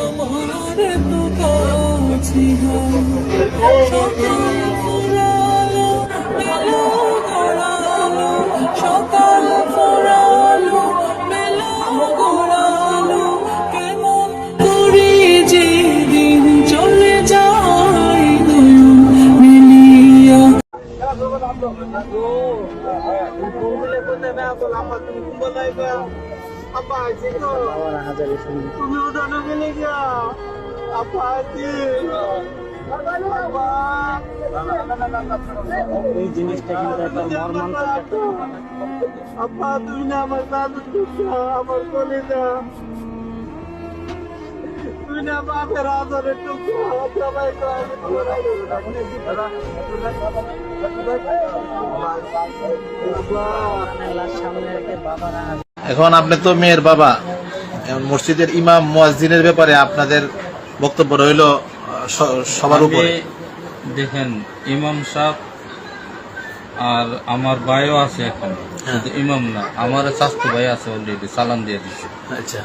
আমার এত কাছে ফুরালো মেলো গড়ালো সকাল ফুরালো মেলো গড়ালো কেমন করে যে দিন চলে যায় মিলিয়া তুমি বলাই উঠানো গেলে গিয়া আপা আছি এই জিনিসটা কিন্তু একটা মর্মান্তিক আপা, তুমি না আমার দাদু আমার কলিজা। তুই না বাপের সামনে বাবার এখন আপনি তো মেয়ের বাবা। এখন মসজিদের ইমাম মুয়াজ্জিনের ব্যাপারে আপনাদের বক্তব্য রইল সবার উপরে। দেখেন ইমাম সাহেব আর আমার ভাইও আছে এখন শুধু ইমাম না আমার স্বাস্থ্য ভাই আছে অলরেডি সালাম দিয়ে দিচ্ছে আচ্ছা।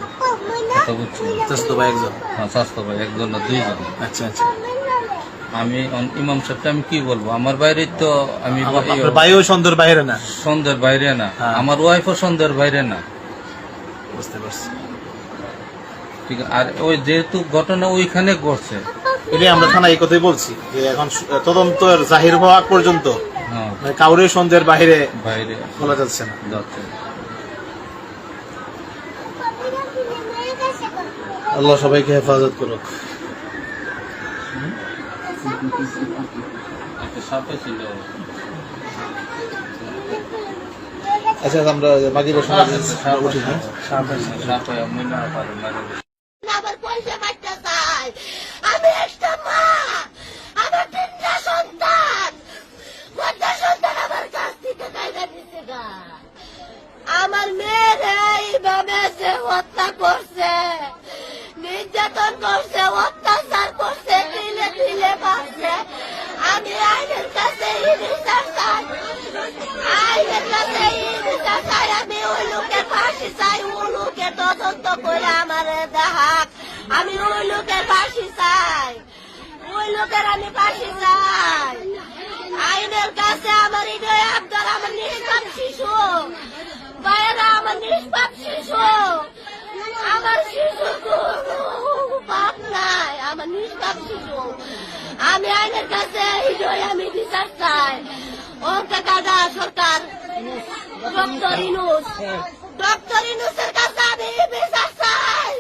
কথা বুঝছি তো ভাই একজন। হ্যাঁ স্বাস্থ্য ভাই একজন না দুইজন। আচ্ছা আচ্ছা। আমি ইমাম সাহেবকে আমি কি বলব? আমার বাইরে তো আমি ভাইও সন্ধ্যের বাইরে না? সন্ধ্যের বাইরে না। হ্যাঁ। আমার ওয়াইফও সন্ধ্যের বাইরে না। বুঝতে পারছি। ঠিক আছে আর ওই যেহেতু ঘটনা ওইখানে ঘটছে। এটাই আমরা থানা এই কথাই বলছি যে এখন তদন্ত জাহির হওয়া আগ পর্যন্ত হ্যাঁ। মানে কাউরে সন্ধ্যের বাইরে বাইরে। বলা যাচ্ছে না। আল্লাহ সবাইকে হেফাজত করুক। একটা সাপে ছিল। আচ্ছা আমরা বাকি প্রশ্ন উঠি হ্যাঁ? সাপে মনে পারে মারে। আবার পয়সা বাচ্চা চাই। আমি একটা মা। আমার তিনটা সন্তান। সন্তান আমার কাছ থেকে কাইরা দিছে গা আমার মেয়ের এইভাবে সে হত্যা করছে। নির্যাতন করছে অত্যাচার করছে। আমি আইনের কাছে ইনিশার চাই। আমি ওই লোকের চাই। ওই লোকের করে আমার দেখাক আমি ওই লোকের চাই। ওই আমি ফাঁসি চাই। আইনের কাছে আমার আমি আইনের কাছে আমি বিচার চাই। ওকে কাদা সরকার ডক্টর ইনুস ডক্টর ইনুসের কাছে আমি বিচার চাই।